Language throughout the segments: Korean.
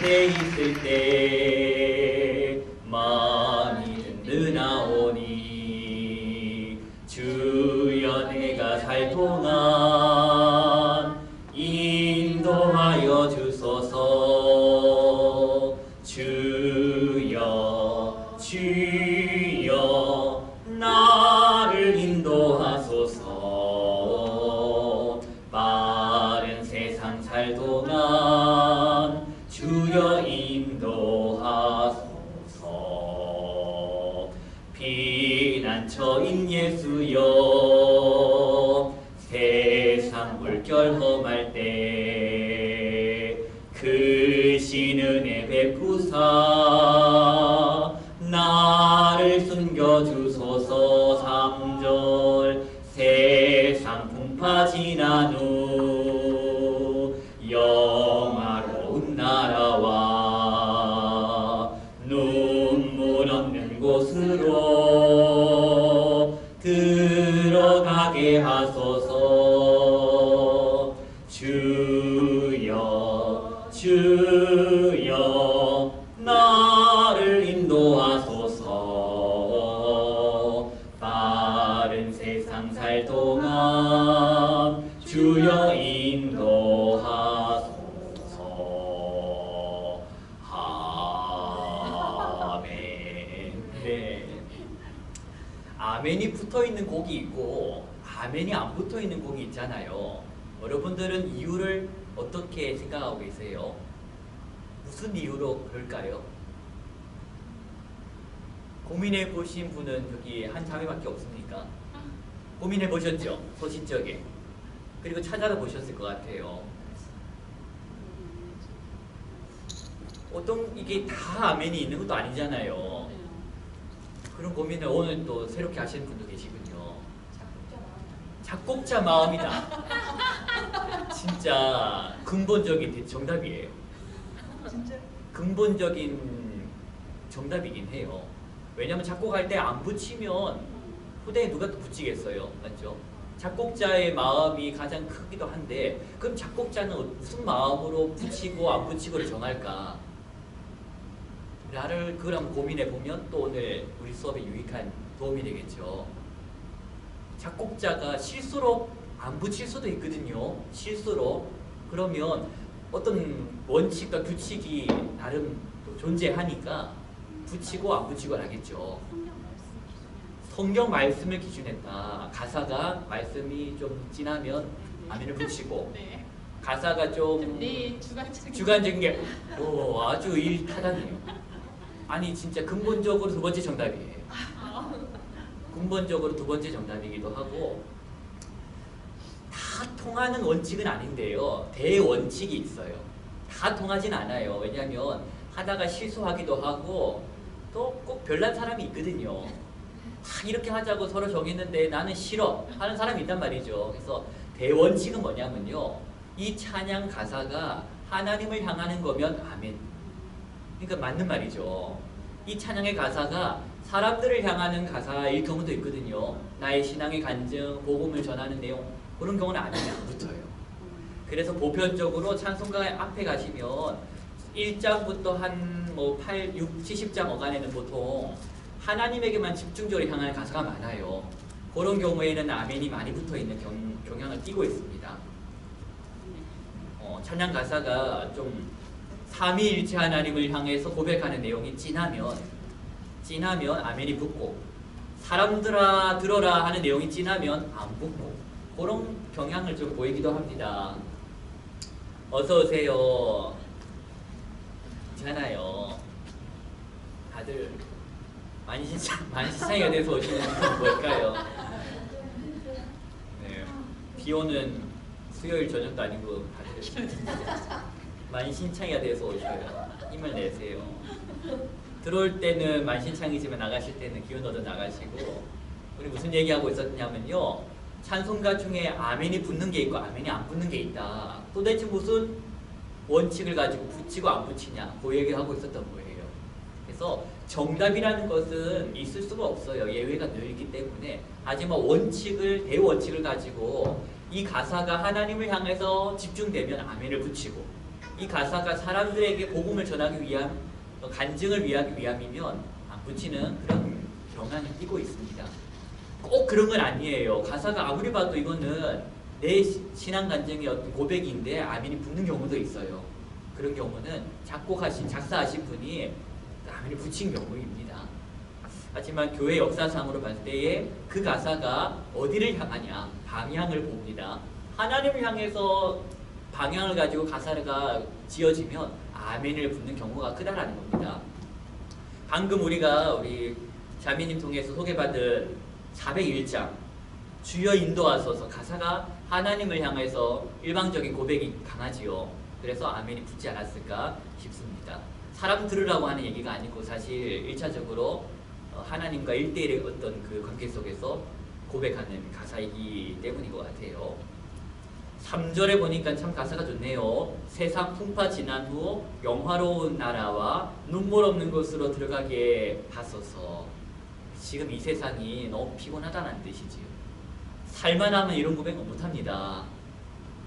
곁 없는 곳으로 들어가게 하소 여러분들은 이유를 어떻게 생각하고 계세요? 무슨 이유로 그럴까요? 고민해 보신 분은 여기 한 자매밖에 없습니까? 고민해 보셨죠? 소신적에. 그리고 찾아다 보셨을 것 같아요. 어떤 이게 다 아멘이 있는 것도 아니잖아요. 그런 고민을 오늘 또 새롭게 하시는 분도 계시군요. 작곡자 마음이다. 진짜 근본적인 정답이에요. 진짜? 근본적인 정답이긴 해요. 왜냐면 작곡할 때 안 붙이면 후대에 누가 또 붙이겠어요. 맞죠? 작곡자의 마음이 가장 크기도 한데 그럼 작곡자는 무슨 마음으로 붙이고 안 붙이고를 정할까? 나를 한번 고민해 보면 또 오늘 우리 수업에 유익한 도움이 되겠죠. 작곡자가 실수로 안 붙일 수도 있거든요. 실수로 그러면 어떤 원칙과 규칙이 나름 또 존재하니까 붙이고 안 붙이고 하겠죠. 성경 말씀을 기준했다. 가사가 말씀이 좀 진하면 아멘을 붙이고 네. 가사가 좀 네 주관적인. 주관적인 게 오, 아주 일타단이에요. 아니 진짜 근본적으로 두 번째 정답이에요. 근본적으로 두 번째 정답이기도 하고 다 통하는 원칙은 아닌데요. 대원칙이 있어요. 다 통하진 않아요. 왜냐하면 하다가 실수하기도 하고 또 꼭 별난 사람이 있거든요. 다 이렇게 하자고 서로 정했는데 나는 싫어 하는 사람이 있단 말이죠. 그래서 대원칙은 뭐냐면요. 이 찬양 가사가 하나님을 향하는 거면 아멘. 그러니까 맞는 말이죠. 이 찬양의 가사가 사람들을 향하는 가사일 경우도 있거든요. 나의 신앙의 간증, 복음을 전하는 내용 그런 경우는 안 붙어요. 그래서 보편적으로 찬송가 앞에 가시면 1장부터 한 뭐 8, 6, 70장 어간에는 보통 하나님에게만 집중적으로 향하는 가사가 많아요. 그런 경우에는 아멘이 많이 붙어 있는 경, 경향을 띠고 있습니다. 어, 찬양 가사가 좀 삼위일체 하나님을 향해서 고백하는 내용이 진하면 진하면 아멘이 붙고 사람들아 들어라 하는 내용이 진하면 안 붙고 그런 경향을 좀 보이기도 합니다. 어서 오세요. 있잖아요. 다들 만신창 만신창이가 돼서 오시는 건 뭘까요? 네. 비 오는 수요일 저녁도 아니고 다들 만신창이가 돼서 오셔요. 힘을 내세요. 들어올 때는 만신창이지만 나가실 때는 기운 얻어 나가시고 우리 무슨 얘기하고 있었냐면요. 찬송가 중에 아멘이 붙는 게 있고 아멘이 안 붙는 게 있다. 도대체 무슨 원칙을 가지고 붙이고 안 붙이냐 그 얘기를 하고 있었던 거예요. 그래서 정답이라는 것은 있을 수가 없어요. 예외가 늘 있기 때문에. 하지만 원칙을 대원칙을 가지고 이 가사가 하나님을 향해서 집중되면 아멘을 붙이고 이 가사가 사람들에게 복음을 전하기 위함, 또 간증을 위하기 위함이면 안 붙이는 그런 경향이 띄고 있습니다. 꼭 그런 건 아니에요. 가사가 아무리 봐도 이거는 내 시- 신앙 간증의 어떤 고백인데 아멘이 붙는 경우도 있어요. 그런 경우는 작곡하신 작사하신 분이 아멘이 붙인 경우입니다. 하지만 교회 역사상으로 봤을 때에 그 가사가 어디를 향하냐 방향을 봅니다. 하나님을 향해서 방향을 가지고 가사가 지어지면 아멘을 붙는 경우가 크다라는 겁니다. 방금 우리가 우리 자매님 통해서 소개받은 401장 주여 인도하소서 가사가 하나님을 향해서 일방적인 고백이 강하지요. 그래서 아멘이 붙지 않았을까 싶습니다. 사람 들으라고 하는 얘기가 아니고 사실 1차적으로 하나님과 1대1의 어떤 그 관계 속에서 고백하는 가사이기 때문인 것 같아요. 3절에 보니까 참 가사가 좋네요. 세상 풍파 지난 후 영화로운 나라와 눈물 없는 곳으로 들어가게 하소서. 지금 이 세상이 너무 피곤하다는 뜻이지요. 살만 하면 이런 고백은 못합니다.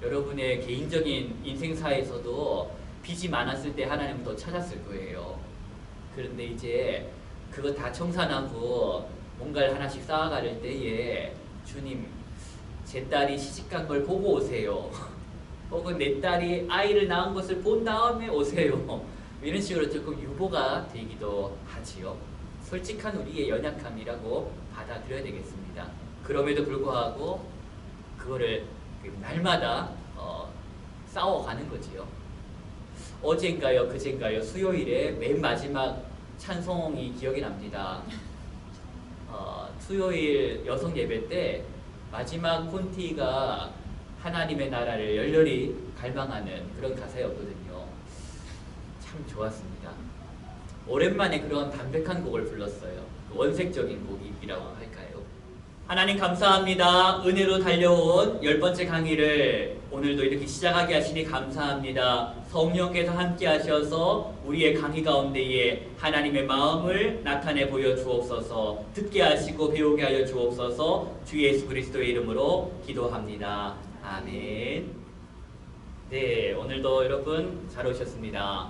여러분의 개인적인 인생사에서도 빚이 많았을 때 하나님을 더 찾았을 거예요. 그런데 이제 그거 다 청산하고 뭔가를 하나씩 쌓아갈 때에 주님 제 딸이 시집간 걸 보고 오세요. 혹은 내 딸이 아이를 낳은 것을 본 다음에 오세요. 이런 식으로 조금 유보가 되기도 하지요. 솔직한 우리의 연약함이라고 받아들여야 되겠습니다. 그럼에도 불구하고 그거를 그 날마다 어, 싸워가는 거지요. 어젠가요, 그젠가요, 수요일에 맨 마지막 찬송이 기억이 납니다. 어, 수요일 여성 예배 때 마지막 콘티가 하나님의 나라를 열렬히 갈망하는 그런 가사였거든요. 참 좋았습니다. 오랜만에 그런 담백한 곡을 불렀어요. 원색적인 곡이라고 할까요? 하나님 감사합니다. 은혜로 달려온 열 번째 강의를 오늘도 이렇게 시작하게 하시니 감사합니다. 성령께서 함께 하셔서 우리의 강의 가운데에 하나님의 마음을 나타내 보여 주옵소서 듣게 하시고 배우게 하여 주옵소서 주 예수 그리스도의 이름으로 기도합니다. 아멘. 네, 오늘도 여러분 잘 오셨습니다.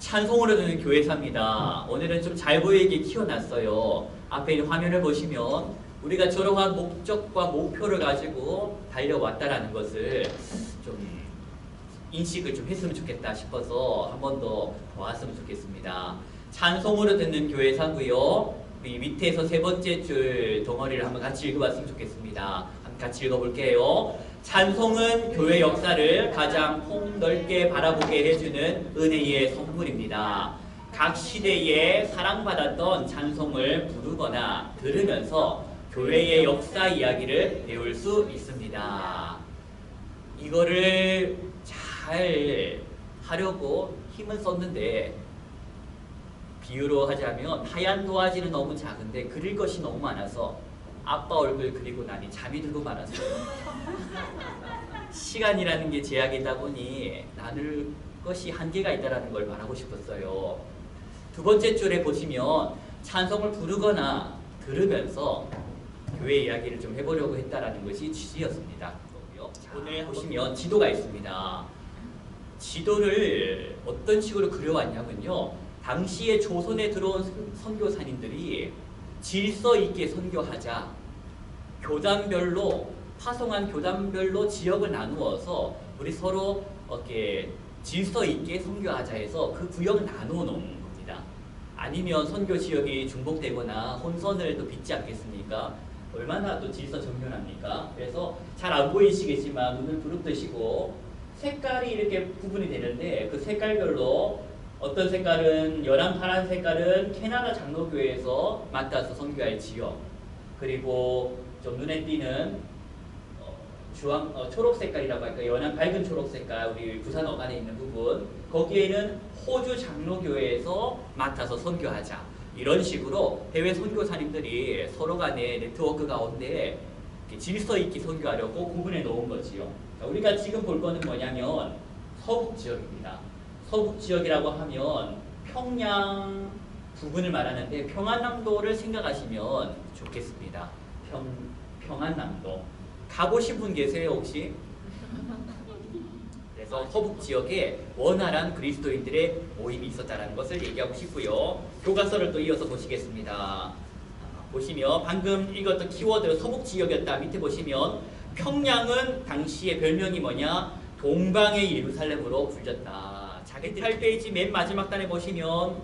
찬송으로 드는 교회사입니다. 오늘은 좀 잘 보이게 키워놨어요. 앞에 있는 화면을 보시면 우리가 저러한 목적과 목표를 가지고 달려왔다라는 것을 좀 인식을 좀 했으면 좋겠다 싶어서 한 번 더 보았으면 좋겠습니다. 찬송으로 듣는 교회 사고요. 우리 밑에서 세 번째 줄 덩어리를 한번 같이 읽어봤으면 좋겠습니다. 같이 읽어볼게요. 찬송은 교회 역사를 가장 폭넓게 바라보게 해주는 은혜의 선물입니다. 각 시대에 사랑받았던 찬송을 부르거나 들으면서 교회의 역사 이야기를 배울 수 있습니다. 이거를 잘 하려고 힘을 썼는데 비유로 하자면 하얀 도화지는 너무 작은데 그릴 것이 너무 많아서 아빠 얼굴 그리고 나니 잠이 들고 말았어요. 시간이라는 게 제약이다 보니 나눌 것이 한계가 있다라는 걸 말하고 싶었어요. 두 번째 줄에 보시면 찬송을 부르거나 들으면서 교회 이야기를 좀 해보려고 했다라는 것이 취지였습니다. 오늘 보시면 지도가 있습니다. 지도를 어떤 식으로 그려왔냐면요. 당시에 조선에 들어온 선- 선교사님들이 질서 있게 선교하자 교단별로 파송한 교단별로 지역을 나누어서 우리 서로 이렇게 질서 있게 선교하자 해서 그 구역을 나누어 놓은 겁니다. 아니면 선교 지역이 중복되거나 혼선을 또 빚지 않겠습니까? 얼마나 또 질서 정연합니까? 그래서 잘 안 보이시겠지만 눈을 부릅뜨시고 색깔이 이렇게 구분이 되는데 그 색깔별로 어떤 색깔은 연한 파란 색깔은 캐나다 장로교회에서 맡아서 선교할 지역. 그리고 좀 눈에 띄는 어, 주황 어, 초록 색깔이라고 할까 연한 밝은 초록 색깔 우리 부산 어간에 있는 부분. 거기에는 호주 장로교회에서 맡아서 선교하자. 이런 식으로 해외 선교사님들이 서로 간의 네트워크 가운데 질서 있게 선교하려고 구분해 놓은 거지요. 자, 우리가 지금 볼 거는 뭐냐면 서북 지역입니다. 서북 지역이라고 하면 평양 부분을 말하는데 평안남도를 생각하시면 좋겠습니다. 평 평안남도 가보신 분 계세요 혹시? 네, 그래서 서북 지역에 원활한 그리스도인들의 모임이 있었다는 것을 얘기하고 싶고요. 교과서를 또 이어서 보시겠습니다. 아, 보시면 방금 읽었던 키워드 서북 지역이었다 밑에 보시면 평양은 당시의 별명이 뭐냐 동방의 예루살렘으로 불렸다. 자기들 8페이지 맨 마지막 단에 보시면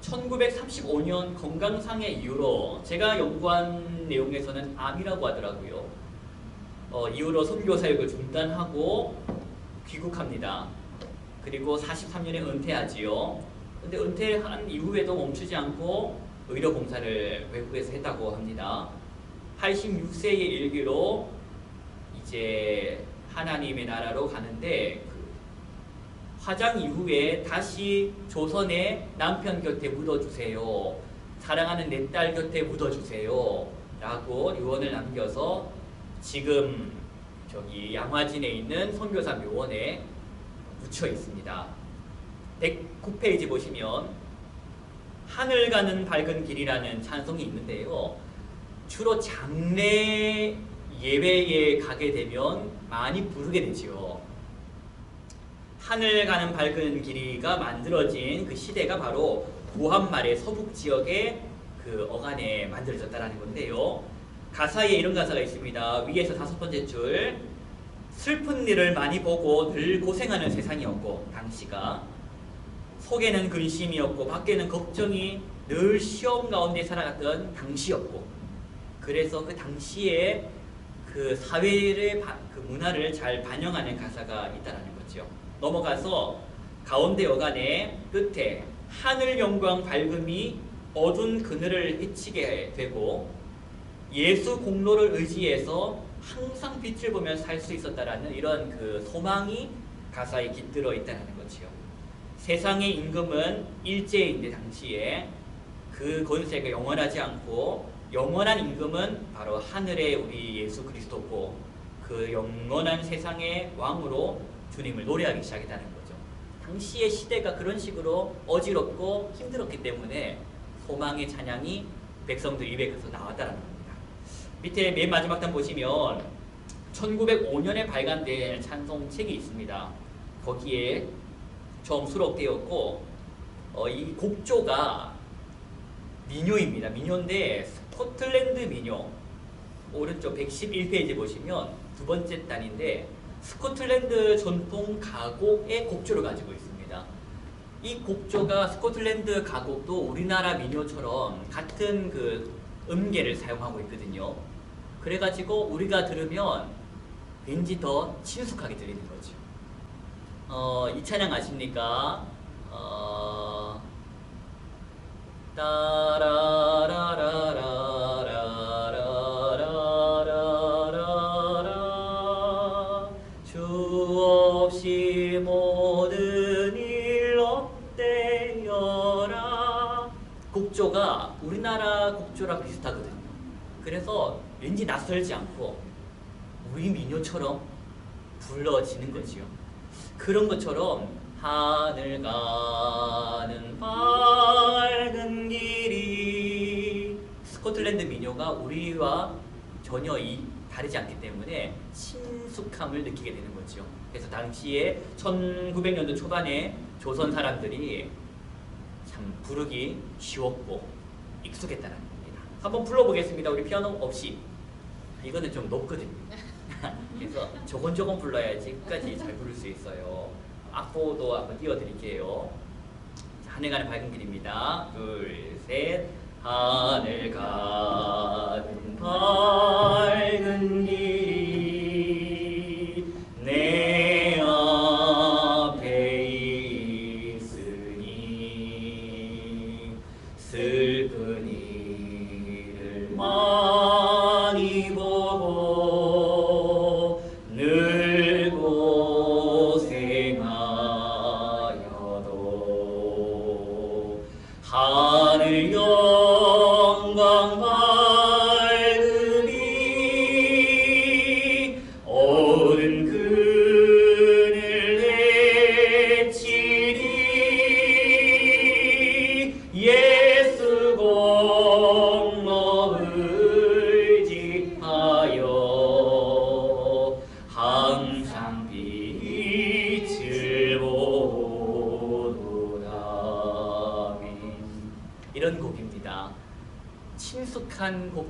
1935년 건강상의 이유로 제가 연구한 내용에서는 암이라고 하더라고요. 어, 이후로 선교 사역을 중단하고 귀국합니다. 그리고 43년에 은퇴하지요. 근데 은퇴한 이후에도 멈추지 않고 의료 봉사를 외국에서 했다고 합니다. 86세의 일기로 이제 하나님의 나라로 가는데 그 화장 이후에 다시 조선의 남편 곁에 묻어주세요. 사랑하는 내 딸 곁에 묻어주세요. 라고 유언을 남겨서 지금 저기 양화진에 있는 선교사 묘원에 묻혀 있습니다. 109페이지 보시면 하늘 가는 밝은 길이라는 찬송이 있는데요. 주로 장례 예배에 가게 되면 많이 부르게 되지요. 하늘 가는 밝은 길이가 만들어진 그 시대가 바로 고한말의 서북 지역의 그 어간에 만들어졌다는 건데요. 가사에 이런 가사가 있습니다. 위에서 다섯 번째 줄 슬픈 일을 많이 보고 늘 고생하는 세상이었고 당시가 속에는 근심이었고 밖에는 걱정이 늘 시험 가운데 살아갔던 당시였고 그래서 그 당시에 그 사회의 바- 그 문화를 잘 반영하는 가사가 있다라는 거죠. 넘어가서 가운데 여간의 끝에 하늘 영광 밝음이 어두운 그늘을 헤치게 되고 예수 공로를 의지해서 항상 빛을 보며 살 수 있었다라는 이런 그 소망이 가사에 깃들어 있다는 거지요. 세상의 임금은 일제인데 당시에 그 권세가 영원하지 않고 영원한 임금은 바로 하늘의 우리 예수 그리스도고 그 영원한 세상의 왕으로 주님을 노래하기 시작했다는 거죠. 당시의 시대가 그런 식으로 어지럽고 힘들었기 때문에 소망의 찬양이 백성들 입에서 나왔다는 겁니다. 밑에 맨 마지막 단 보시면 1905년에 발간된 찬송책이 있습니다. 거기에 처음 수록되었고 어, 이 곡조가 민요입니다. 민요인데 스코틀랜드 민요 오른쪽 111페이지 보시면 두 번째 단인데 스코틀랜드 전통 가곡의 곡조를 가지고 있습니다. 이 곡조가 스코틀랜드 가곡도 우리나라 민요처럼 같은 그 음계를 사용하고 있거든요. 그래가지고 우리가 들으면 왠지 더 친숙하게 들리는 거죠. 어, 이 찬양 아십니까? 어, 따라 곡조랑 비슷하거든요. 그래서 왠지 낯설지 않고 우리 민요처럼 불러지는 거지요. 그런 것처럼 하늘 가는 밝은 길이 스코틀랜드 민요가 우리와 전혀 이 다르지 않기 때문에 친숙함을 느끼게 되는 거죠. 그래서 당시에 1900년도 초반에 조선 사람들이 참 부르기 쉬웠고 익숙했다는. 한번 불러보겠습니다. 우리 피아노 없이. 이거는 좀 높거든요. 그래서 조곤조곤 불러야지 끝까지 잘 부를 수 있어요. 악보도 한번 띄워드릴게요. 자, 하늘 가는 밝은 길입니다. 둘, 셋. 하늘 가는 밝은 길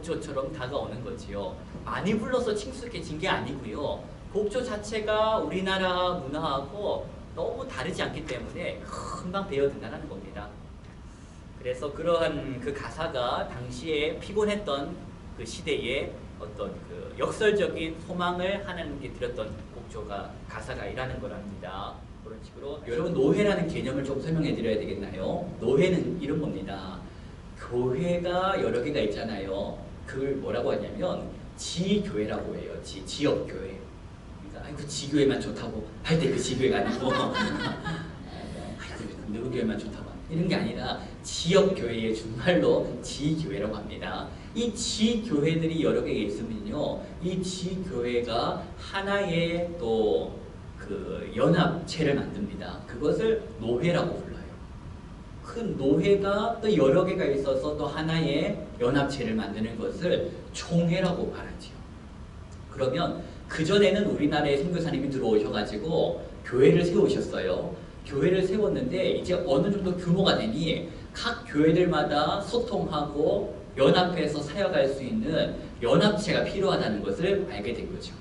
곡조처럼 다가오는 거지요. 많이 불러서 친숙해진 게 아니고요. 곡조 자체가 우리나라 문화하고 너무 다르지 않기 때문에 금방 배어든다는 겁니다. 그래서 그러한 그 가사가 당시에 피곤했던 그 시대에 어떤 그 역설적인 소망을 하나님께 드렸던 곡조가 가사가 이라는 거랍니다. 그런 식으로 여러분 노회라는 개념을 좀 설명해 드려야 되겠나요? 노회는 이런 겁니다. 교회가 여러 개가 있잖아요. 그걸 뭐라고 하냐면 지교회라고 해요. 지, 지역교회. 그러니까 아이고 지교회만 좋다고 할 때 그 지교회가 아니고 아이고 누구 교회만 좋다고 이런 게 아니라 지역교회의 준말로 지교회라고 합니다. 이 지교회들이 여러 개가 있으면요. 이 지교회가 하나의 또 그 연합체를 만듭니다. 그것을 노회라고 큰 노회가 또 여러 개가 있어서 또 하나의 연합체를 만드는 것을 총회라고 말하지요. 그러면 그전에는 우리나라에 선교사님이 들어오셔가지고 교회를 세우셨어요. 교회를 세웠는데 이제 어느 정도 규모가 되니 각 교회들마다 소통하고 연합해서 사역할 수 있는 연합체가 필요하다는 것을 알게 된 거죠.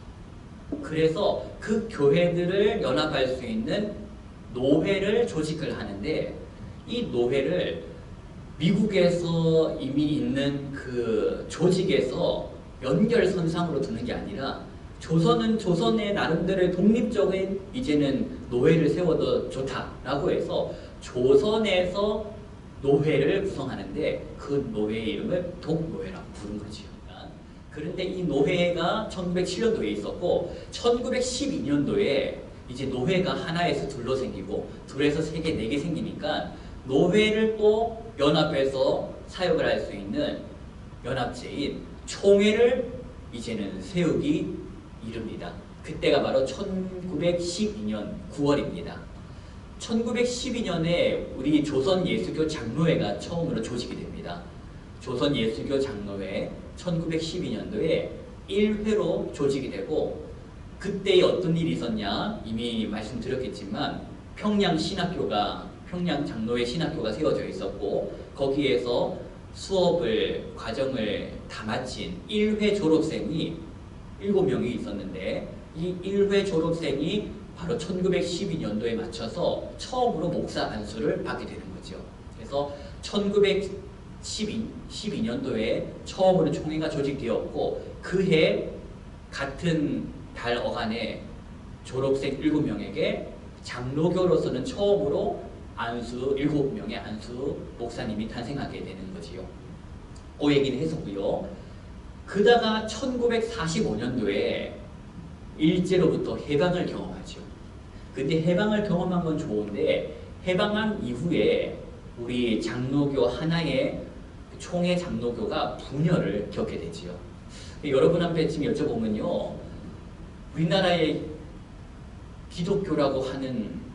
그래서 그 교회들을 연합할 수 있는 노회를 조직을 하는데 이 노회를 미국에서 이미 있는 그 조직에서 연결선상으로 두는 게 아니라 조선은 조선의 나름대로의 독립적인 이제는 노회를 세워도 좋다라고 해서 조선에서 노회를 구성하는데 그 노회의 이름을 독노회라고 부른 거지요. 그런데 이 노회가 1907년도에 있었고 1912년도에 이제 노회가 하나에서 둘로 생기고 둘에서 세 개, 네 개 생기니까 노회를 또 연합해서 사역을 할 수 있는 연합체인 총회를 이제는 세우기 이릅니다. 그때가 바로 1912년 9월입니다. 1912년에 우리 조선 예수교 장로회가 처음으로 조직이 됩니다. 조선 예수교 장로회 1912년도에 1회로 조직이 되고 그때 어떤 일이 있었냐 이미 말씀드렸겠지만 평양 신학교가 평양 장로회 신학교가 세워져 있었고 거기에서 수업을 과정을 다 마친 1회 졸업생이 7명이 있었는데 이 1회 졸업생이 바로 1912년도에 맞춰서 처음으로 목사 안수를 받게 되는 거죠. 그래서 1912 년도에 처음으로 총회가 조직되었고 그해 같은 달 어간에 졸업생 7명에게 장로교로서는 처음으로 안수 7명의 안수 목사님이 탄생하게 되는 거지요. 그 얘기는 했었고요. 그다가 1945년도에 일제로부터 해방을 경험하죠. 근데 해방을 경험한 건 좋은데 해방한 이후에 우리 장로교 하나의 총회 장로교가 분열을 겪게 되지요. 여러분 한테 지금 여쭤보면요. 우리나라의 기독교라고 하는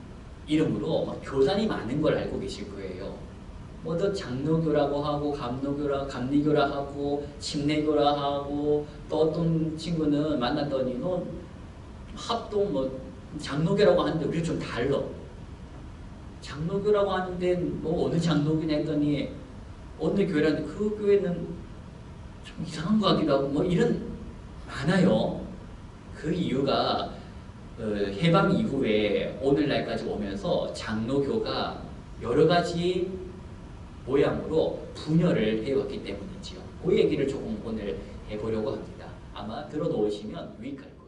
이름으로 막 교단이 많은 걸 알고 계실 거예요. 뭐더 장로교라고 하고 감로교라 감리교라 하고 침례교라 하고 또 어떤 친구는 만났더니 너 합동 뭐 장로교라고 하는데 우리 좀 달라. 장로교라고 하는데 뭐 어느 장로교냐 했더니 어느 교회라는데 그 교회는 좀 이상한 것 같기도 하고 뭐 이런 많아요. 그 이유가 어, 해방 이후에 오늘날까지 오면서 장로교가 여러 가지 모양으로 분열을 해왔기 때문이지요. 그 얘기를 조금 오늘 해보려고 합니다. 아마 들어놓으시면 유익할 거예요.